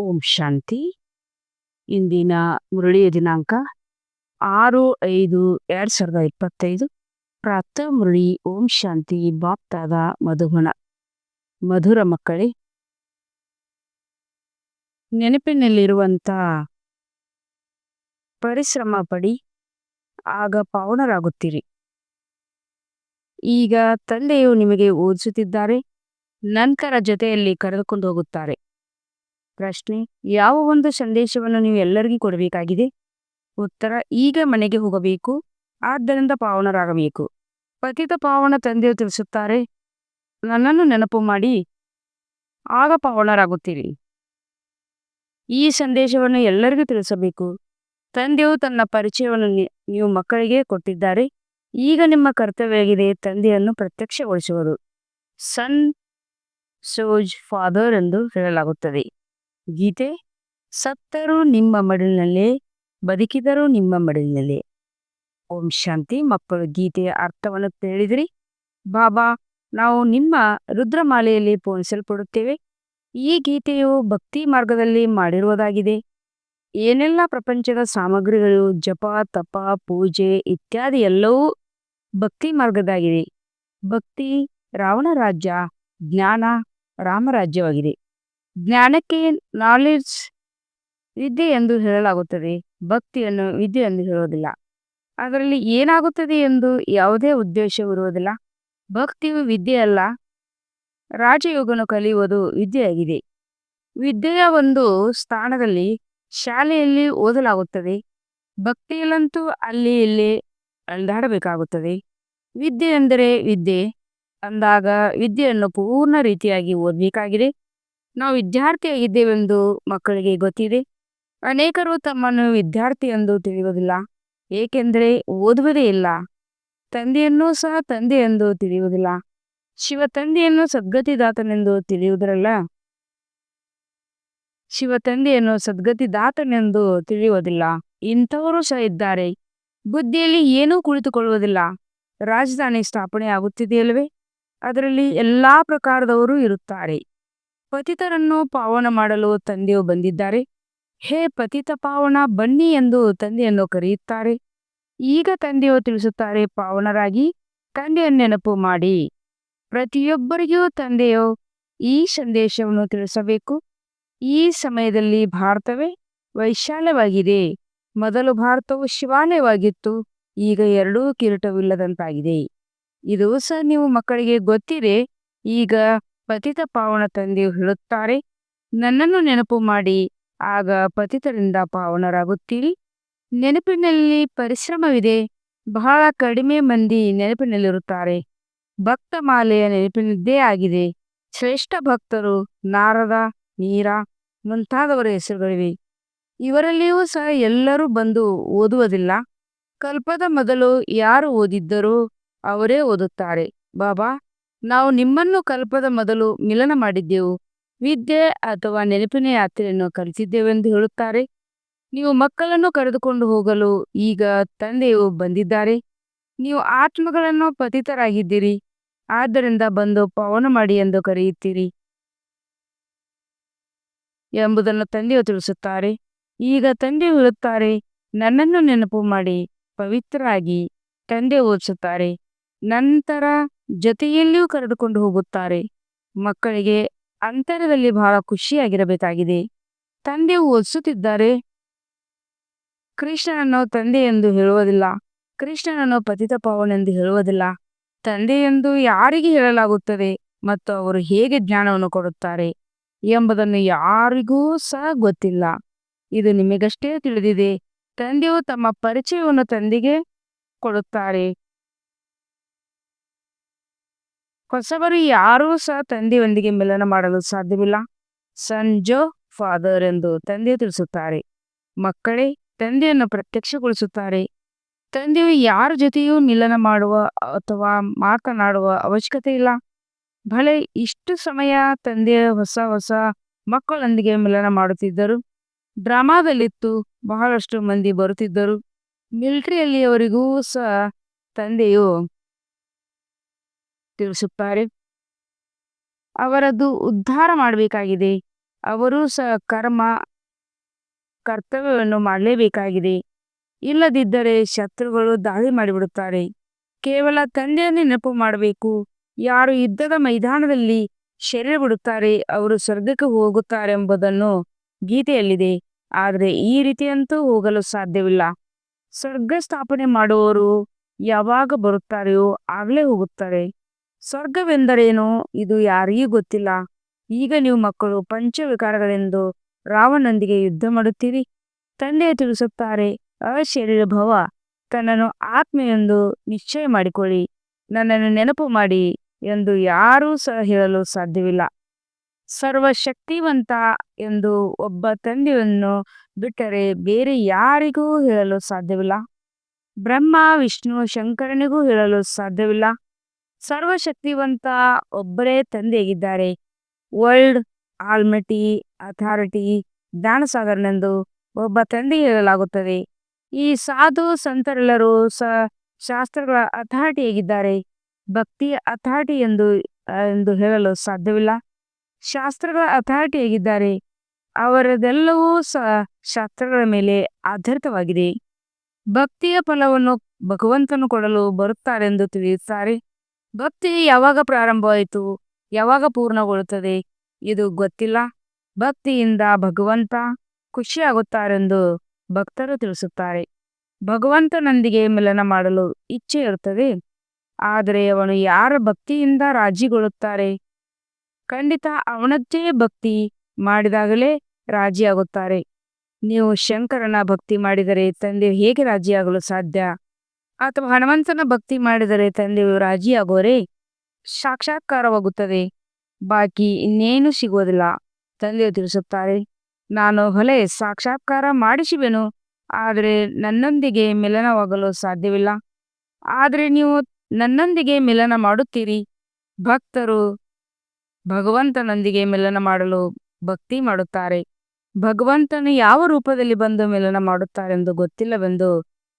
ಓಂ ಶಾಂತಿ. ಇಂದಿನ ಮುರಳಿಯ ದಿನಾಂಕ ಆರು ಐದು ಎರಡ್ ಸಾವಿರದ ಇಪ್ಪತ್ತೈದು. ಪ್ರಾತಃ ಮುರಳಿ ಓಂ ಶಾಂತಿ ಬಾಪ್ತಾದ ಮಧುಗುಣ ಮಧುರ ಮಕ್ಕಳೇ, ನೆನಪಿನಲ್ಲಿರುವಂತ ಪರಿಶ್ರಮ ಪಡಿ, ಆಗ ಪಾವನರಾಗುತ್ತೀರಿ. ಈಗ ತಂದೆಯು ನಿಮಗೆ ಓದಿಸುತ್ತಿದ್ದಾರೆ, ನಂತರ ಜೊತೆಯಲ್ಲಿ ಕರೆದುಕೊಂಡು ಹೋಗುತ್ತಾರೆ. ಪ್ರಶ್ನೆ, ಯಾವ ಒಂದು ಸಂದೇಶವನ್ನು ನೀವು ಎಲ್ಲರಿಗೂ ಕೊಡಬೇಕಾಗಿದೆ? ಉತ್ತರ, ಈಗ ಮನೆಗೆ ಹೋಗಬೇಕು, ಆದ್ದರಿಂದ ಪಾವನರಾಗಬೇಕು. ಪತಿತ ಪಾವನ ತಂದೆಯು ತಿಳಿಸುತ್ತಾರೆ, ನನ್ನನ್ನು ನೆನಪು ಮಾಡಿ, ಆಗ ಪಾವನರಾಗುತ್ತೀರಿ. ಈ ಸಂದೇಶವನ್ನು ಎಲ್ಲರಿಗೂ ತಿಳಿಸಬೇಕು. ತಂದೆಯು ತನ್ನ ಪರಿಚಯವನ್ನು ನೀವು ಮಕ್ಕಳಿಗೆ ಕೊಟ್ಟಿದ್ದಾರೆ, ಈಗ ನಿಮ್ಮ ಕರ್ತವ್ಯವಾಗಿದೆ, ತಂದೆಯನ್ನು ಪ್ರತ್ಯಕ್ಷಗೊಳಿಸುವುದು. ಸನ್, ಸೋಜ್, ಫಾದರ್ ಎಂದು ಹೇಳಲಾಗುತ್ತದೆ. ಗೀತೆ ಸತ್ತರೂ ನಿಮ್ಮ ಮಡಿಲಿನಲ್ಲೇ, ಬದುಕಿದರೂ ನಿಮ್ಮ ಮಡಿಲಿನಲ್ಲೇ. ಓಂ ಶಾಂತಿ, ಮಕ್ಕಳು ಗೀತೆಯ ಅರ್ಥವನ್ನು ತಿಳಿದಿರಿ. ಬಾಬಾ, ನಾವು ನಿಮ್ಮ ರುದ್ರಮಾಲೆಯಲ್ಲಿ ಪೋಣಿಸಲ್ಪಡುತ್ತೇವೆ ಈ ಗೀತೆಯು ಭಕ್ತಿ ಮಾರ್ಗದಲ್ಲಿ ಮಾಡಿರುವುದಾಗಿದೆ. ಏನೆಲ್ಲ ಪ್ರಪಂಚದ ಸಾಮಗ್ರಿಗಳು, ಜಪ, ತಪ, ಪೂಜೆ ಇತ್ಯಾದಿ ಎಲ್ಲವೂ ಭಕ್ತಿ ಮಾರ್ಗದಾಗಿದೆ. ಭಕ್ತಿ ರಾವಣ ರಾಜ್ಯ ಜ್ಞಾನ ರಾಮರಾಜ್ಯವಾಗಿದೆ. ಜ್ಞಾನಕ್ಕೆ ನಾಲೆಡ್ಜ್ ವಿದ್ಯೆ ಎಂದು ಹೇಳಲಾಗುತ್ತದೆ, ಭಕ್ತಿಯನ್ನು ವಿದ್ಯೆ ಎಂದು ಹೇಳುವುದಿಲ್ಲ. ಅದರಲ್ಲಿ ಏನಾಗುತ್ತದೆ ಎಂದು ಯಾವುದೇ ಉದ್ದೇಶವಿರುವುದಿಲ್ಲ ಭಕ್ತಿಯು ವಿದ್ಯೆ ಅಲ್ಲ ರಾಜಯೋಗನು ಕಲಿಯುವುದು ವಿದ್ಯೆಯಾಗಿದೆ. ವಿದ್ಯೆಯ ಒಂದು ಸ್ಥಾನದಲ್ಲಿ ಶಾಲೆಯಲ್ಲಿ ಓದಲಾಗುತ್ತದೆ, ಭಕ್ತಿಯಲ್ಲಂತೂ ಅಲ್ಲಿ ಇಲ್ಲಿ ಅಲ್ದಾಡಬೇಕಾಗುತ್ತದೆ. ವಿದ್ಯೆ ಎಂದರೆ ವಿದ್ಯೆ, ಅಂದಾಗ ವಿದ್ಯೆಯನ್ನು ಪೂರ್ಣ ರೀತಿಯಾಗಿ ಓದಬೇಕಾಗಿದೆ. ನಾವು ವಿದ್ಯಾರ್ಥಿಯಾಗಿದ್ದೇವೆಂದು ಮಕ್ಕಳಿಗೆ ಗೊತ್ತಿದೆ. ಅನೇಕರು ತಮ್ಮನ್ನು ವಿದ್ಯಾರ್ಥಿ ಎಂದು ತಿಳಿಯುವುದಿಲ್ಲ. ಏಕೆಂದರೆ ಓದುವುದೇ ಇಲ್ಲ. ತಂದೆಯನ್ನು ಸಹ ತಂದೆ ಎಂದು ತಿಳಿಯುವುದಿಲ್ಲ. ಶಿವ ತಂದೆಯನ್ನು ಸದ್ಗತಿದಾತನೆಂದು ತಿಳಿಯುವುದರಲ್ಲ. ಶಿವ ತಂದೆಯನ್ನು ಸದ್ಗತಿದಾತನೆಂದು ತಿಳಿಯುವುದಿಲ್ಲ. ಇಂಥವರು ಸಹ ಇದ್ದಾರೆ. ಬುದ್ಧಿಯಲ್ಲಿ ಏನೂ ಕುಳಿತುಕೊಳ್ಳುವುದಿಲ್ಲ. ರಾಜಧಾನಿ ಸ್ಥಾಪನೆ ಆಗುತ್ತಿದೆಯಲ್ವೇ ಅದರಲ್ಲಿ ಎಲ್ಲಾ ಪ್ರಕಾರದವರು ಇರುತ್ತಾರೆ. ಪತಿತರನ್ನು ಪಾವನ ಮಾಡಲು ತಂದೆಯು ಬಂದಿದ್ದಾರೆ. ಹೇ ಪತಿತ ಪಾವನ, ಬನ್ನಿ ಎಂದು ತಂದೆಯನ್ನು ಕರೆಯುತ್ತಾರೆ. ಈಗ ತಂದೆಯು ತಿಳಿಸುತ್ತಾರೆ, ಪಾವನರಾಗಿ ತಂದೆಯ ನೆನಪು ಮಾಡಿ. ಪ್ರತಿಯೊಬ್ಬರಿಗೂ ತಂದೆಯು ಈ ಸಂದೇಶವನ್ನು ತಿಳಿಸಬೇಕು. ಈ ಸಮಯದಲ್ಲಿ ಭಾರತವೇ ವೈಶಾಲ್ಯವಾಗಿದೆ. ಮೊದಲು ಭಾರತವು ಶಿವಾಲಯವಾಗಿತ್ತು. ಈಗ ಎರಡೂ ಕಿರೀಟವಿಲ್ಲದಂತಾಗಿದೆ. ಇದು ಸಹ ನೀವು ಮಕ್ಕಳಿಗೆ ಗೊತ್ತಿದೆ. ಈಗ ಪತಿತ ಪಾವನ ತಂದೆಯು ಹೇಳುತ್ತಾರೆ, ನನ್ನನ್ನು ನೆನಪು ಮಾಡಿ, ಆಗ ಪತಿತರಿಂದ ಪಾವನರಾಗುತ್ತೀರಿ. ನೆನಪಿನಲ್ಲಿ ಪರಿಶ್ರಮವಿದೆ, ಬಹಳ ಕಡಿಮೆ ಮಂದಿ ನೆನಪಿನಲ್ಲಿರುತ್ತಾರೆ. ಭಕ್ತ ಮಾಲೆಯ ನೆನಪಿನದ್ದೇ ಆಗಿದೆ. ಶ್ರೇಷ್ಠ ಭಕ್ತರು ನಾರದ, ನೀರ, ಮುಂತಾದವರ ಹೆಸರುಗಳಿವೆ. ಇವರಲ್ಲಿಯೂ ಸಹ ಎಲ್ಲರೂ ಬಂದು ಓದುವುದಿಲ್ಲ. ಕಲ್ಪದ ಮೊದಲು ಯಾರು ಓದಿದ್ದರೂ ಅವರೇ ಓದುತ್ತಾರೆ. ಬಾಬಾ ನಾವು ನಿಮ್ಮನ್ನು ಕಲ್ಪದ ಮೊದಲು ಮಿಲನ ಮಾಡಿದ್ದೆವು. ವಿದ್ಯೆ ಅಥವಾ ನೆನಪಿನ ಯಾತ್ರೆಯನ್ನು ಕಲಿಸಿದ್ದೇವೆಂದು ಹೇಳುತ್ತಾರೆ. ನೀವು ಮಕ್ಕಳನ್ನು ಕರೆದುಕೊಂಡು ಹೋಗಲು ಈಗ ತಂದೆಯು ಬಂದಿದ್ದಾರೆ. ನೀವು ಆತ್ಮಗಳನ್ನು ಪತಿತರಾಗಿದ್ದೀರಿ. ಆದ್ದರಿಂದ ಬಂದು ಪವನ ಮಾಡಿ ಎಂದು ಕರೆಯುತ್ತೀರಿ. ಎಂಬುದನ್ನು ತಂದೆಯು ತಿಳಿಸುತ್ತಾರೆ. ಈಗ ತಂದೆಯು ಹೇಳುತ್ತಾರೆ, ನನ್ನನ್ನು ನೆನಪು ಮಾಡಿ ಪವಿತ್ರರಾಗಿ ತಂದೆ ಓದಿಸುತ್ತಾರೆ ನಂತರ ಜೊತೆಯಲ್ಲಿಯೂ ಕರೆದುಕೊಂಡು ಹೋಗುತ್ತಾರೆ. ಮಕ್ಕಳಿಗೆ ಅಂತರದಲ್ಲಿ ಬಹಳ ಖುಷಿಯಾಗಿರಬೇಕಾಗಿದೆ. ತಂದೆಯು ಓದಿಸುತ್ತಿದ್ದಾರೆ ಕೃಷ್ಣನನ್ನು ತಂದೆ ಎಂದು ಹೇಳುವುದಿಲ್ಲ. ಕೃಷ್ಣನನ್ನು ಪತಿತ ಪಾವನೆಂದು ಹೇಳುವುದಿಲ್ಲ. ತಂದೆ ಎಂದು ಯಾರಿಗೆ ಹೇಳಲಾಗುತ್ತದೆ ಮತ್ತು ಅವರು ಹೇಗೆ ಜ್ಞಾನವನ್ನು ಕೊಡುತ್ತಾರೆ ಎಂಬುದನ್ನು ಯಾರಿಗೂ ಸಹ ಗೊತ್ತಿಲ್ಲ. ಇದು ನಿಮಗಷ್ಟೇ ತಿಳಿದಿದೆ. ತಂದೆಯು ತಮ್ಮ ಪರಿಚಯವನ್ನು ತಂದೆಗೆ ಕೊಡುತ್ತಾರೆ. ಹೊಸಬರು ಯಾರೂ ಸಹ ತಂದೆಯೊಂದಿಗೆ ಮಿಲನ ಮಾಡಲು ಸಾಧ್ಯವಿಲ್ಲ. ಸಂಜೋ ಫಾದರ್ ಎಂದು ತಂದೆ ತಿಳಿಸುತ್ತಾರೆ. ಮಕ್ಕಳೇ, ತಂದೆಯನ್ನು ಪ್ರತ್ಯಕ್ಷಗೊಳಿಸುತ್ತಾರೆ. ತಂದೆಯು ಯಾರ ಜೊತೆಯೂ ಮಿಲನ ಮಾಡುವ ಅಥವಾ ಮಾತನಾಡುವ ಅವಶ್ಯಕತೆ ಇಲ್ಲ. ಭಲೆ ಇಷ್ಟು ಸಮಯ ತಂದೆಯ ಹೊಸ ಹೊಸ ಮಕ್ಕಳೊಂದಿಗೆ ಮಿಲನ ಮಾಡುತ್ತಿದ್ದರು. ಡ್ರಾಮಾದಲ್ಲಿತ್ತು, ಬಹಳಷ್ಟು ಮಂದಿ ಬರುತ್ತಿದ್ದರು. ಮಿಲಿಟರಿಯಲ್ಲಿಯವರಿಗೂ ಸಹ ತಂದೆಯು ತಿಳಿಸುತ್ತಾರೆ. ಅವರದ್ದು ಉದ್ಧಾರ ಮಾಡಬೇಕಾಗಿದೆ. ಅವರು ಸಹ ಕರ್ಮ, ಕರ್ತವ್ಯವನ್ನು ಮಾಡಲೇಬೇಕಾಗಿದೆ. ಇಲ್ಲದಿದ್ದರೆ ಶತ್ರುಗಳು ದಾಳಿ ಮಾಡಿಬಿಡುತ್ತಾರೆ. ಕೇವಲ ತಂದೆಯನ್ನು ನೆನಪು ಮಾಡಬೇಕು. ಯಾರು ಯುದ್ಧದ ಮೈದಾನದಲ್ಲಿ ಶರೀರ ಬಿಡುತ್ತಾರೆ, ಅವರು ಸ್ವರ್ಗಕ್ಕೆ ಹೋಗುತ್ತಾರೆ ಎಂಬುದನ್ನು ಗೀತೆಯಲ್ಲಿದೆ. ಆದರೆ ಈ ರೀತಿಯಂತೂ ಹೋಗಲು ಸಾಧ್ಯವಿಲ್ಲ. ಸ್ವರ್ಗ ಸ್ಥಾಪನೆ ಮಾಡುವವರು ಯಾವಾಗ ಬರುತ್ತಾರೆಯೋ ಆಗಲೇ ಹೋಗುತ್ತಾರೆ. ಸ್ವರ್ಗವೆಂದರೇನು? ಇದು ಯಾರಿಗೂ ಗೊತ್ತಿಲ್ಲ. ಈಗ ನೀವು ಮಕ್ಕಳು ಪಂಚವಿಕಾರಗಳೆಂದು ರಾವಣನೊಂದಿಗೆ ಯುದ್ಧ ಮಾಡುತ್ತೀರಿ. ತಂದೆ ತಿಳಿಸುತ್ತಾರೆ, ಅಶರೀರ ಭವ, ತನ್ನನ್ನು ಆತ್ಮ ಎಂದು ನಿಶ್ಚಯ ಮಾಡಿಕೊಳ್ಳಿ, ನನ್ನನ್ನು ನೆನಪು ಮಾಡಿ ಎಂದು ಯಾರೂ ಸಹ ಹೇಳಲು ಸಾಧ್ಯವಿಲ್ಲ. ಸರ್ವಶಕ್ತಿವಂತ ಎಂದು ಒಬ್ಬ ತಂದೆಯನ್ನು ಬಿಟ್ಟರೆ ಬೇರೆ ಯಾರಿಗೂ ಹೇಳಲು ಸಾಧ್ಯವಿಲ್ಲ. ಬ್ರಹ್ಮ, ವಿಷ್ಣು, ಶಂಕರನಿಗೂ ಹೇಳಲು ಸಾಧ್ಯವಿಲ್ಲ. ಸರ್ವಶಕ್ತಿವಂತ ಒಬ್ಬರೇ ತಂದೆಯಾಗಿದ್ದಾರೆ. ವರ್ಲ್ಡ್ ಆಲ್ಮಟಿ ಅಥಾರಿಟಿ ಜ್ಞಾನಸಾಗರನೆಂದು ಒಬ್ಬ ತಂದೆ ಹೇಳಲಾಗುತ್ತದೆ. ಈ ಸಾಧು ಸಂತರೆಲ್ಲರೂ ಸ ಶಾಸ್ತ್ರಗಳ ಅಥಾರಿಟಿಯಾಗಿದ್ದಾರೆ. ಭಕ್ತಿಯ ಅಥಾರಿಟಿ ಎಂದು ಎಂದು ಹೇಳಲು ಸಾಧ್ಯವಿಲ್ಲ. ಶಾಸ್ತ್ರಗಳ ಅಥಾರಿಟಿಯಾಗಿದ್ದಾರೆ. ಅವರದೆಲ್ಲವೂ ಸಹ ಶಾಸ್ತ್ರಗಳ ಮೇಲೆ ಆಧಾರಿತವಾಗಿದೆ. ಭಕ್ತಿಯ ಫಲವನ್ನು ಭಗವಂತನು ಕೊಡಲು ಬರುತ್ತಾರೆಂದು ತಿಳಿಯುತ್ತಾರೆ. ಭಕ್ತಿ ಯಾವಾಗ ಪ್ರಾರಂಭವಾಯಿತು? ಯಾವಾಗ ಪೂರ್ಣಗೊಳ್ಳುತ್ತದೆ? ಇದು ಗೊತ್ತಿಲ್ಲ. ಭಕ್ತಿಯಿಂದ ಭಗವಂತ ಖುಷಿಯಾಗುತ್ತಾರೆಂದು ಭಕ್ತರು ತಿಳಿಸುತ್ತಾರೆ. ಭಗವಂತನೊಂದಿಗೆ ಮಿಲನ ಮಾಡಲು ಇಚ್ಛೆ ಇರುತ್ತದೆ. ಆದರೆ ಅವನು ಯಾರ ಭಕ್ತಿಯಿಂದ ರಾಜಿಗೊಳ್ಳುತ್ತಾರೆ? ಖಂಡಿತ ಅವನದ್ದೇ ಭಕ್ತಿ ಮಾಡಿದಾಗಲೇ ರಾಜಿಯಾಗುತ್ತಾರೆ. ನೀವು ಶಂಕರನ ಭಕ್ತಿ ಮಾಡಿದರೆ ತಂದೆ ಹೇಗೆ ರಾಜಿಯಾಗಲು ಸಾಧ್ಯ? ಅಥವಾ ಹನುಮಂತನ ಭಕ್ತಿ ಮಾಡಿದರೆ ತಂದೆಯು ರಾಜಿಯಾಗೋರೆ, ಸಾಕ್ಷಾತ್ಕಾರವಾಗುತ್ತದೆ. ಬಾಕಿ ಇನ್ನೇನು ಸಿಗೋದಿಲ್ಲ ತಂದೆಯು ತಿಳಿಸುತ್ತಾರೆ, ನಾನು ಹೊಲೆ ಸಾಕ್ಷಾತ್ಕಾರ ಮಾಡಿಸುವೆನು, ಆದರೆ ನನ್ನೊಂದಿಗೆ ಮಿಲನವಾಗಲು ಸಾಧ್ಯವಿಲ್ಲ. ಆದರೆ ನೀವು ನನ್ನೊಂದಿಗೆ ಮಿಲನ ಮಾಡುತ್ತೀರಿ. ಭಕ್ತರು ಭಗವಂತನೊಂದಿಗೆ ಮಿಲನ ಮಾಡಲು ಭಕ್ತಿ ಮಾಡುತ್ತಾರೆ. ಭಗವಂತನು ಯಾವ ರೂಪದಲ್ಲಿ ಬಂದು ಮಿಲನ ಮಾಡುತ್ತಾರೆಂದು ಗೊತ್ತಿಲ್ಲವೆಂದು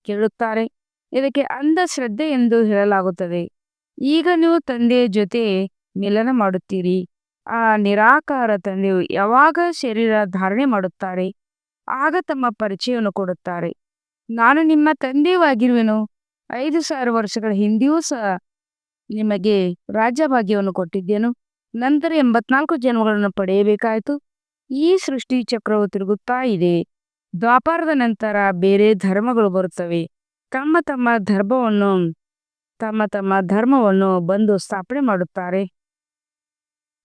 ಕೇಳುತ್ತಾರೆ. ಇದಕ್ಕೆ ಅಂಧಶ್ರದ್ಧೆ ಎಂದು ಹೇಳಲಾಗುತ್ತದೆ. ಈಗ ನೀವು ತಂದೆಯ ಜೊತೆ ಮಿಲನ ಮಾಡುತ್ತೀರಿ. ಆ ನಿರಾಕಾರ ತಂದೆಯು ಯಾವಾಗ ಶರೀರ ಧಾರಣೆ ಮಾಡುತ್ತಾರೆ, ಆಗ ತಮ್ಮ ಪರಿಚಯವನ್ನು ಕೊಡುತ್ತಾರೆ. ನಾನು ನಿಮ್ಮ ತಂದೆಯೂ ಆಗಿರುವೆನು ಐದು ಸಾವಿರ ವರ್ಷಗಳ ಹಿಂದೆಯೂ ಸಹ ನಿಮಗೆ ರಾಜ್ಯಭಾಗ್ಯವನ್ನು ಕೊಟ್ಟಿದ್ದೇನು. ನಂತರ ಎಂಬತ್ನಾಲ್ಕು ಜನ್ಮಗಳನ್ನು ಪಡೆಯಬೇಕಾಯಿತು. ಈ ಸೃಷ್ಟಿ ಚಕ್ರವು ತಿರುಗುತ್ತಾ ಇದೆ. ದ್ವಾಪಾರದ ನಂತರ ಬೇರೆ ಧರ್ಮಗಳು ಬರುತ್ತವೆ. ತಮ್ಮ ತಮ್ಮ ಧರ್ಮವನ್ನು, ತಮ್ಮ ತಮ್ಮ ಧರ್ಮವನ್ನು ಬಂದು ಸ್ಥಾಪನೆ ಮಾಡುತ್ತಾರೆ.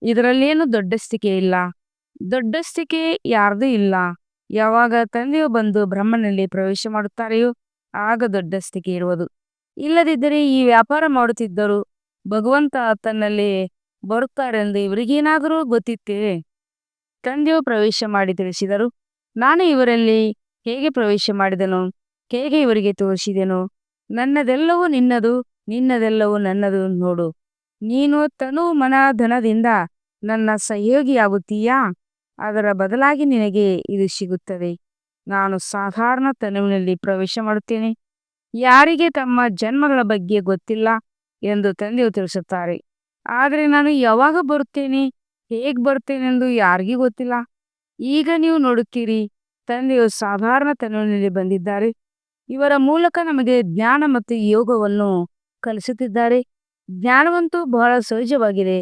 ಇದರಲ್ಲೇನು ದೊಡ್ಡಸ್ತಿಕೆ ಇಲ್ಲ. ದೊಡ್ಡಸ್ತಿಕೆ ಯಾರ್ದೂ ಇಲ್ಲ. ಯಾವಾಗ ತಂದೆಯು ಬಂದು ಬ್ರಹ್ಮನಲ್ಲಿ ಪ್ರವೇಶ ಮಾಡುತ್ತಾರೆಯೋ, ಆಗ ದೊಡ್ಡಸ್ತಿಕೆ ಇರುವುದು. ಇಲ್ಲದಿದ್ದರೆ ಈ ವ್ಯಾಪಾರ ಮಾಡುತ್ತಿದ್ದರು ಭಗವಂತ ತನ್ನಲ್ಲಿ ಬರುತ್ತಾರೆಂದು ಇವರಿಗೇನಾದರೂ ಗೊತ್ತಿತ್ತೇ? ತಂದೆಯು ಪ್ರವೇಶ ಮಾಡಿ ತಿಳಿಸಿದರು. ನಾನು ಇವರಲ್ಲಿ ಹೇಗೆ ಪ್ರವೇಶ ಮಾಡಿದನು? ಹೇಗೆ ಇವರಿಗೆ ತೋರಿಸಿದೆನು? ನನ್ನದೆಲ್ಲವೂ ನಿನ್ನದು, ನಿನ್ನದೆಲ್ಲವೂ ನನ್ನದು ನೋಡು. ನೀನು ತನು ಮನಧನದಿಂದ ನನ್ನ ಸಹಯೋಗಿಯಾಗುತ್ತೀಯಾ? ಅದರ ಬದಲಾಗಿ ನಿನಗೆ ಇದು ಸಿಗುತ್ತದೆ. ನಾನು ಸಾಧಾರಣ ತನುವಿನಲ್ಲಿ ಪ್ರವೇಶ ಮಾಡುತ್ತೇನೆ. ಯಾರಿಗೆ ತಮ್ಮ ಜನ್ಮಗಳ ಬಗ್ಗೆ ಗೊತ್ತಿಲ್ಲ ಎಂದು ತಂದೆಯು ತಿಳಿಸುತ್ತಾರೆ. ಆದರೆ ನಾನು ಯಾವಾಗ ಬರುತ್ತೇನೆ? ಹೇಗೆ ಬರುತ್ತೇನೆಂದು ಯಾರಿಗೂ ಗೊತ್ತಿಲ್ಲ. ಈಗ ನೀವು ನೋಡುತ್ತೀರಿ, ತಂದೆಯು ಸಾಧಾರಣ ತನುವಿನಲ್ಲಿ ಬಂದಿದ್ದಾರೆ. ಇವರ ಮೂಲಕ ನಮಗೆ ಜ್ಞಾನ ಮತ್ತು ಯೋಗವನ್ನು ಕಲಿಸುತ್ತಿದ್ದಾರೆ. ಜ್ಞಾನವಂತೂ ಬಹಳ ಸಹಜವಾಗಿದೆ.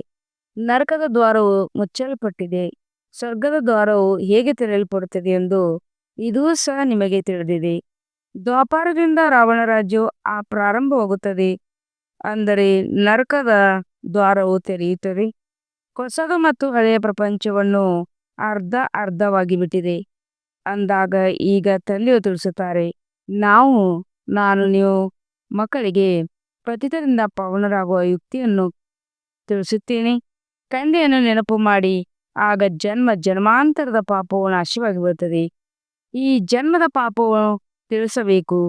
ನರಕದ ದ್ವಾರವು ಮುಚ್ಚಲ್ಪಟ್ಟಿದೆ. ಸ್ವರ್ಗದ ದ್ವಾರವು ಹೇಗೆ ತೆರೆಯಲ್ಪಡುತ್ತದೆ ಎಂದು ಇದೂ ಸಹ ನಿಮಗೆ ತಿಳಿದಿದೆ. ದ್ವಾಪಾರದಿಂದ ರಾವಣ ರಾಜ್ಯವು ಆ ಪ್ರಾರಂಭವಾಗುತ್ತದೆ. ಅಂದರೆ ನರಕದ ದ್ವಾರವು ತೆರೆಯುತ್ತದೆ. ಹೊಸದು ಮತ್ತು ಹಳೆಯ ಪ್ರಪಂಚವನ್ನು ಅರ್ಧ ಅರ್ಧವಾಗಿ ಬಿಟ್ಟಿದೆ. ಅಂದಾಗ ಈಗ ತಂದೆಯು ತಿಳಿಸುತ್ತಾರೆ. ನಾವು, ನಾನು, ನೀವು ಮಕ್ಕಳಿಗೆ ಪತಿತರಿಂದ ಪವನರಾಗುವ ಯುಕ್ತಿಯನ್ನು ತಿಳಿಸುತ್ತೇನೆ. ತಂದೆಯನ್ನು ನೆನಪು ಮಾಡಿ, ಆಗ ಜನ್ಮ ಜನ್ಮಾಂತರದ ಪಾಪವು ನಾಶವಾಗಿ ಬರುತ್ತದೆ. ಈ ಜನ್ಮದ ಪಾಪವನ್ನು ತಿಳಿಸಬೇಕು.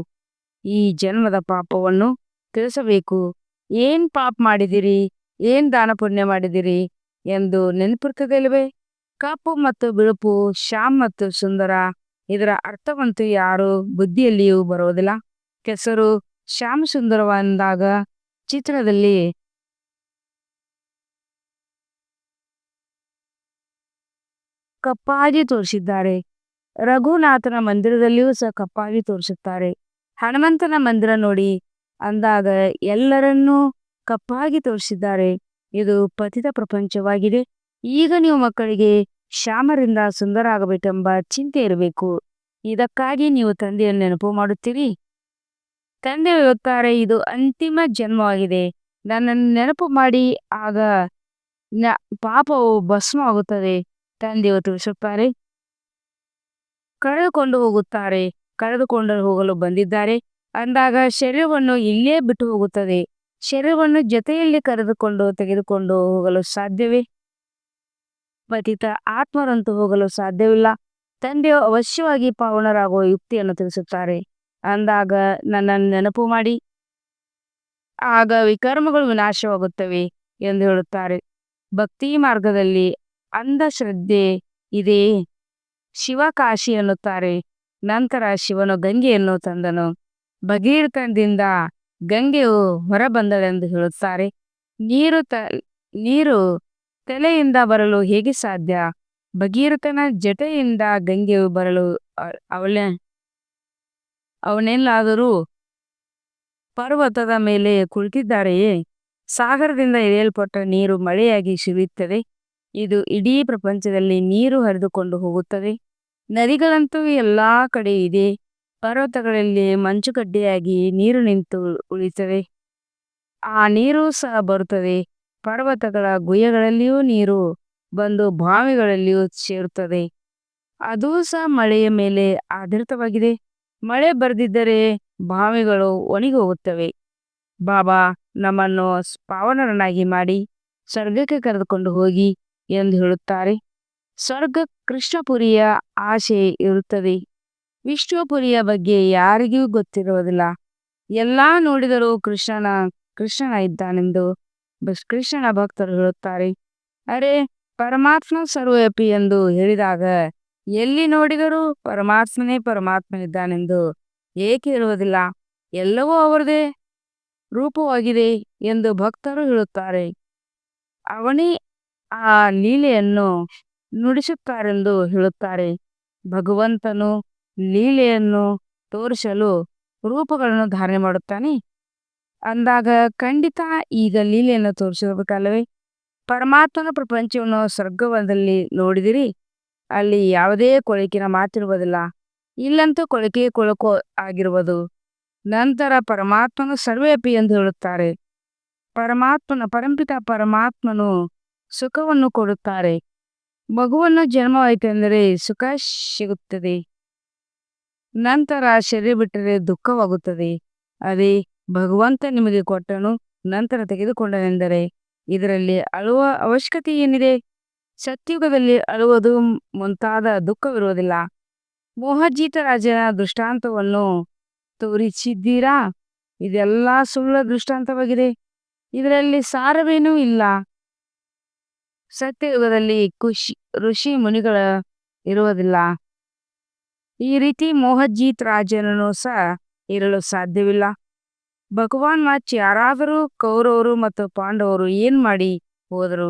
ಈ ಜನ್ಮದ ಪಾಪವನ್ನು ತಿಳಿಸಬೇಕು. ಏನ್ ಪಾಪ ಮಾಡಿದಿರಿ ಏನ್ ದಾನ ಪುಣ್ಯ ಮಾಡಿದಿರಿ ಎಂದು ನೆನಪಿರ್ತದಲ್ವೇ ಕಪ್ಪು ಮತ್ತು ಬಿಳುಪು, ಶ್ಯಾಮ್ ಮತ್ತು ಸುಂದರ ಇದರ ಅರ್ಥವಂತೂ ಯಾರು ಬುದ್ಧಿಯಲ್ಲಿಯೂ ಬರೋದಿಲ್ಲ ಕೆಸರು ಶ್ಯಾಮ ಸುಂದರವಾದಾಗ ಚಿತ್ರದಲ್ಲಿ ಕಪ್ಪಾಗಿ ತೋರಿಸಿದ್ದಾರೆ. ರಘುನಾಥನ ಮಂದಿರದಲ್ಲಿಯೂ ಸಹ ಕಪ್ಪಾಗಿ ತೋರಿಸುತ್ತಾರೆ. ಹನುಮಂತನ ಮಂದಿರ ನೋಡಿ ಅಂದಾಗ ಎಲ್ಲರನ್ನೂ ಕಪ್ಪಾಗಿ ತೋರಿಸಿದ್ದಾರೆ. ಇದು ಪತಿತ ಪ್ರಪಂಚವಾಗಿದೆ. ಈಗ ನೀವು ಮಕ್ಕಳಿಗೆ ಶ್ಯಾಮರಿಂದ ಸುಂದರ ಆಗಬೇಕೆಂಬ ಚಿಂತೆ ಇರಬೇಕು. ಇದಕ್ಕಾಗಿ ನೀವು ತಂದೆಯನ್ನು ನೆನಪು ಮಾಡುತ್ತೀರಿ. ತಂದೆ ಹೇಳುತ್ತಾರೆ, ಇದು ಅಂತಿಮ ಜನ್ಮವಾಗಿದೆ. ನನ್ನನ್ನು ನೆನಪು ಮಾಡಿ. ಆಗ ನ ಪಾಪವು ಭಸ್ಮವಾಗುತ್ತದೆ ತಂದೆಯು ತಿಳಿಸುತ್ತಾರೆ. ಕಳೆದುಕೊಂಡು ಹೋಗುತ್ತಾರೆ. ಕಳೆದುಕೊಂಡು ಹೋಗಲು ಬಂದಿದ್ದಾರೆ. ಅಂದಾಗ ಶರೀರವನ್ನು ಇಲ್ಲೇ ಬಿಟ್ಟು ಹೋಗುತ್ತದೆ. ಶರೀರವನ್ನು ಜೊತೆಯಲ್ಲಿ ಕರೆದುಕೊಂಡು, ತೆಗೆದುಕೊಂಡು ಹೋಗಲು ಸಾಧ್ಯವೇ? ಪತಿತ ಆತ್ಮರಂತೂ ಹೋಗಲು ಸಾಧ್ಯವಿಲ್ಲ. ತಂದೆಯು ಅವಶ್ಯವಾಗಿ ಪಾವನರಾಗುವ ಯುಕ್ತಿಯನ್ನು ತಿಳಿಸುತ್ತಾರೆ. ಅಂದಾಗ ನನ್ನನ್ನು ನೆನಪು ಮಾಡಿ. ಆಗ ವಿಕರ್ಮಗಳು ವಿನಾಶವಾಗುತ್ತವೆ ಎಂದು ಹೇಳುತ್ತಾರೆ. ಭಕ್ತಿ ಮಾರ್ಗದಲ್ಲಿ ಅಂಧಶ್ರದ್ಧೆ ಇದೆ. ಶಿವಕಾಶಿ ಎನ್ನುತ್ತಾರೆ. ನಂತರ ಶಿವನು ಗಂಗೆಯನ್ನು ತಂದನು. ಭಗೀರಥದಿಂದ ಗಂಗೆಯು ಹೊರಬಂದಳೆಂದು ಹೇಳುತ್ತಾರೆ. ನೀರು ತ, ನೀರು ತಲೆಯಿಂದ ಬರಲು ಹೇಗೆ ಸಾಧ್ಯ? ಭಗೀರಥನ ಜಟೆಯಿಂದ ಗಂಗೆಯು ಬರಲು ಅವಳ, ಅವನೆಲ್ಲಾದರೂ ಪರ್ವತದ ಮೇಲೆ ಕುಳಿತಿದ್ದಾರೆಯೇ? ಸಾಗರದಿಂದ ಎಳೆಯಲ್ಪಟ್ಟ ನೀರು ಮಳೆಯಾಗಿ ಸುರಿಯುತ್ತದೆ ಇದು ಇಡೀ ಪ್ರಪಂಚದಲ್ಲಿ ನೀರು ಹರಿದುಕೊಂಡು ಹೋಗುತ್ತದೆ. ನದಿಗಳಂತೂ ಎಲ್ಲಾ ಕಡೆ ಇದೆ. ಪರ್ವತಗಳಲ್ಲಿ ಮಂಚುಗಡ್ಡೆಯಾಗಿ ನೀರು ನಿಂತು ಉಳಿತದೆ. ಆ ನೀರು ಸಹ ಬರುತ್ತದೆ. ಪರ್ವತಗಳ ಗುಹೆಗಳಲ್ಲಿಯೂ ನೀರು ಬಂದು ಬಾವಿಗಳಲ್ಲಿಯೂ ಸೇರುತ್ತದೆ. ಅದು ಸಹ ಮಳೆಯ ಮೇಲೆ ಆಧಾರಿತವಾಗಿದೆ. ಮಳೆ ಬರೆದಿದ್ದರೆ ಬಾವಿಗಳು ಒಣಗಿ ಹೋಗುತ್ತವೆ ಬಾಬಾ, ನಮ್ಮನ್ನು ಪಾವನರನ್ನಾಗಿ ಮಾಡಿ ಸ್ವರ್ಗಕ್ಕೆ ಕರೆದುಕೊಂಡು ಹೋಗಿ ಎಂದು ಹೇಳುತ್ತಾರೆ. ಸ್ವರ್ಗ ಕೃಷ್ಣಪುರಿಯ ಆಶೆ ಇರುತ್ತದೆ. ವಿಷ್ಣುಪುರಿಯ ಬಗ್ಗೆ ಯಾರಿಗೂ ಗೊತ್ತಿರುವುದಿಲ್ಲ. ಎಲ್ಲ ನೋಡಿದರೂ ಕೃಷ್ಣನ ಕೃಷ್ಣನ ಇದ್ದಾನೆಂದು ಕೃಷ್ಣನ ಭಕ್ತರು ಹೇಳುತ್ತಾರೆ, ಅರೆ, ಪರಮಾತ್ಮ ಸರ್ವವ್ಯಾಪಿ ಎಂದು ಹೇಳಿದಾಗ, ಎಲ್ಲಿ ನೋಡಿದರೂ ಪರಮಾತ್ಮನೇ ಪರಮಾತ್ಮನಿದ್ದಾನೆಂದು ಏಕೆ ಇರುವುದಿಲ್ಲ ಎಲ್ಲವೂ ಅವರದೇ ರೂಪವಾಗಿದೆ ಎಂದು ಭಕ್ತರು ಹೇಳುತ್ತಾರೆ. ಅವನೇ ಆ ಲೀಲೆಯನ್ನು ನುಡಿಸುತ್ತಾರೆಂದು ಹೇಳುತ್ತಾರೆ. ಭಗವಂತನು ಲೀಲೆಯನ್ನು ತೋರಿಸಲು ರೂಪಗಳನ್ನು ಧಾರಣೆ ಮಾಡುತ್ತಾನೆ. ಅಂದಾಗ ಖಂಡಿತ ಈಗ ಲೀಲೆಯನ್ನು ತೋರಿಸಿರಬೇಕಲ್ಲವೇ? ಪರಮಾತ್ಮನ ಪ್ರಪಂಚವನ್ನು ಸ್ವರ್ಗವನದಲ್ಲಿ ನೋಡಿದಿರಿ. ಅಲ್ಲಿ ಯಾವುದೇ ಕೊಳಕಿನ ಮಾತಿರುವುದಿಲ್ಲ. ಇಲ್ಲಂತೂ ಕೊಳಕೆ ಕೊಳಕು ಆಗಿರುವುದು. ನಂತರ ಪರಮಾತ್ಮನು ಸರ್ವೇಪಿ ಎಂದು ಹೇಳುತ್ತಾರೆ. ಪರಮಾತ್ಮನ ಪರಂಪಿತ ಪರಮಾತ್ಮನು ಸುಖವನ್ನು ಕೊಡುತ್ತಾರೆ. ಮಗುವನ್ನು ಜನ್ಮವಾಯಿತೆಂದರೆ ಸುಖ ಸಿಗುತ್ತದೆ. ನಂತರ ಶರೀರ ಬಿಟ್ಟರೆ ದುಃಖವಾಗುತ್ತದೆ. ಅದೇ ಭಗವಂತ ನಿಮಗೆ ಕೊಟ್ಟನು, ನಂತರ ತೆಗೆದುಕೊಂಡನೆಂದರೆ ಇದರಲ್ಲಿ ಅಳುವ ಅವಶ್ಯಕತೆ ಏನಿದೆ? ಸತ್ಯುಗದಲ್ಲಿ ಅಳುವುದು ಮುಂತಾದ ದುಃಖವಿರುವುದಿಲ್ಲ. ಮೋಹಜೀತ ರಾಜನ ದೃಷ್ಟಾಂತವನ್ನು ತೋರಿಸಿದ್ದೀರಾ? ಇದೆಲ್ಲ ಸುಳ್ಳ ದೃಷ್ಟಾಂತವಾಗಿದೆ. ಇದರಲ್ಲಿ ಸಾರವೇನೂ ಇಲ್ಲ. ಸತ್ಯಯುಗದಲ್ಲಿ ಖುಷಿ ಋಷಿ ಮುನಿಗಳ ಇರುವುದಿಲ್ಲ. ಈ ರೀತಿ ಮೋಹಜೀತ್ ರಾಜನನ್ನು ಸಹ ಇರಲು ಸಾಧ್ಯವಿಲ್ಲ. ಭಗವಾನ್ ಮಾಚ್ ಯಾರಾದರೂ ಕೌರವರು ಮತ್ತು ಪಾಂಡವರು ಏನ್ ಮಾಡಿ ಹೋದರು?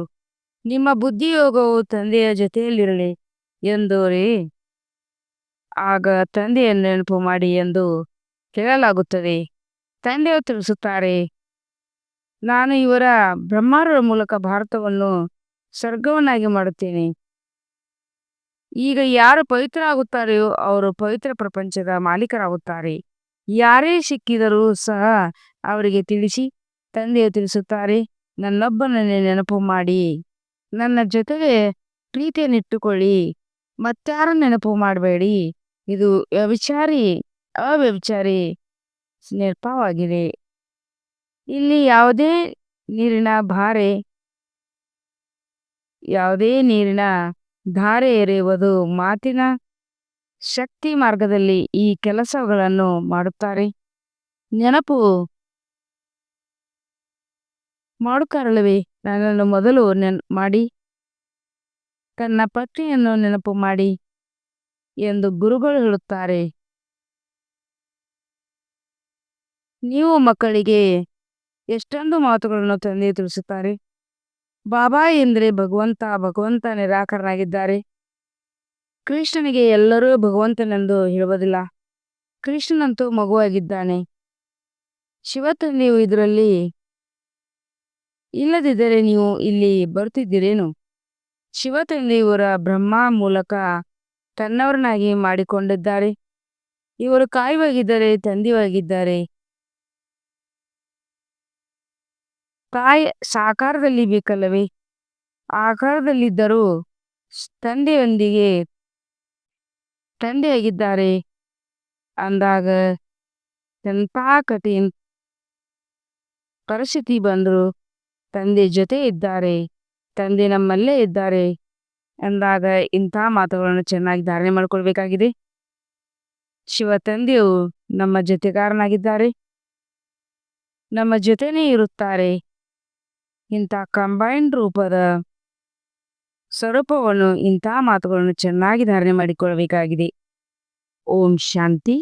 ನಿಮ್ಮ ಬುದ್ಧಿಯೋಗವು ತಂದೆಯ ಜೊತೆಯಲ್ಲಿರಲಿ ಎಂದು ರೀ. ಆಗ ತಂದೆಯನ್ನು ನೆನಪು ಮಾಡಿ ಎಂದು ಕೇಳಲಾಗುತ್ತದೆ. ತಂದೆಯು ತಿಳಿಸುತ್ತಾರೆ, ನಾನು ಇವರ ಬ್ರಹ್ಮಾರರ ಮೂಲಕ ಭಾರತವನ್ನು ಸ್ವರ್ಗವನ್ನಾಗಿ ಮಾಡುತ್ತೇನೆ. ಈಗ ಯಾರು ಪವಿತ್ರ ಆಗುತ್ತಾರೆಯೋ ಅವರು ಪವಿತ್ರ ಪ್ರಪಂಚದ ಮಾಲೀಕರಾಗುತ್ತಾರೆ. ಯಾರೇ ಸಿಕ್ಕಿದರೂ ಸಹ ಅವರಿಗೆ ತಿಳಿಸಿ, ತಂದೆಯು ತಿಳಿಸುತ್ತಾರೆ, ನನ್ನೊಬ್ಬನನ್ನೇ ನೆನಪು ಮಾಡಿ, ನನ್ನ ಜೊತೆಗೆ ಪ್ರೀತಿಯನ್ನಿಟ್ಟುಕೊಳ್ಳಿ ಮತ್ತಾರ ನೆನಪು ಮಾಡಬೇಡಿ. ಇದು ವ್ಯಭಿಚಾರಿ, ಅವ್ಯಭಿಚಾರಿ ನೆನಪವಾಗಿದೆ ಇಲ್ಲಿ ಯಾವುದೇ ನೀರಿನ ಭಾರೆ, ಯಾವುದೇ ನೀರಿನ ಧಾರೆ ಎರೆಯುವುದು ಮಾತಿನ ಶಕ್ತಿ ಮಾರ್ಗದಲ್ಲಿ ಈ ಕೆಲಸಗಳನ್ನು ಮಾಡುತ್ತಾರೆ. ನೆನಪು. ಮಾಡುತ್ತಾರಲ್ಲವೇ ನನ್ನನ್ನು ಮೊದಲು ನೆನ್, ಮಾಡಿ. ತನ್ನ ಪತ್ನಿಯನ್ನು ನೆನಪು ಮಾಡಿ ಎಂದು ಗುರುಗಳು ಹೇಳುತ್ತಾರೆ. ನೀವು ಮಕ್ಕಳಿಗೆ ಎಷ್ಟೊಂದು ಮಾತುಗಳನ್ನು ತಂದೆ ತಿಳಿಸುತ್ತಾರೆ. ಬಾಬಾ ಎಂದರೆ ಭಗವಂತ ಭಗವಂತ ನಿರಾಕರನಾಗಿದ್ದಾರೆ. ಕೃಷ್ಣನಿಗೆ ಎಲ್ಲರೂ ಭಗವಂತನೆಂದು ಹೇಳುವುದಿಲ್ಲ. ಕೃಷ್ಣನಂತೂ ಮಗುವಾಗಿದ್ದಾನೆ. ನೀವು ಇದರಲ್ಲಿ ಇಲ್ಲದಿದ್ದರೆ ನೀವು ಇಲ್ಲಿ ಬರುತ್ತಿದ್ದೀರೇನು? ಶಿವತಂದೆಯವರ ಬ್ರಹ್ಮ ಮೂಲಕ ತನ್ನವರನ್ನಾಗಿ ಮಾಡಿಕೊಂಡಿದ್ದಾರೆ. ಇವರು ಕಾಯುವಾಗಿದ್ದರೆ, ತಂದಿವಾಗಿದ್ದಾರೆ. ತಾಯಿ ಸಾಕಾರದಲ್ಲಿ ಬೇಕಲ್ಲವೇ? ಆಕಾರದಲ್ಲಿದ್ದರೂ ತಂದೆಯೊಂದಿಗೆ ತಂದೆಯಾಗಿದ್ದಾರೆ ಅಂದಾಗ ಎಂಥ ಕಠಿಣ ಪರಿಸ್ಥಿತಿ ಬಂದರು ತಂದೆ ಜೊತೆ ಇದ್ದಾರೆ, ತಂದೆ ನಮ್ಮಲ್ಲೇ ಇದ್ದಾರೆ ಅಂದಾಗ ಇಂಥ ಮಾತುಗಳನ್ನು ಚೆನ್ನಾಗಿ ಧಾರಣೆ ಮಾಡಿಕೊಳ್ಬೇಕಾಗಿದೆ. ಶಿವ ತಂದೆಯು ನಮ್ಮ ಜೊತೆಗಾರನಾಗಿದ್ದಾರೆ, ನಮ್ಮ ಜೊತೆನೇ ಇರುತ್ತಾರೆ. ಇಂಥ ಕಂಬೈನ್ಡ್ ರೂಪದ ಸ್ವರೂಪವನ್ನು ಇಂತಹ ಮಾತುಗಳನ್ನು ಚೆನ್ನಾಗಿ ಧಾರಣೆ ಮಾಡಿಕೊಳ್ಳಬೇಕಾಗಿದೆ. ಓಂ ಶಾಂತಿ.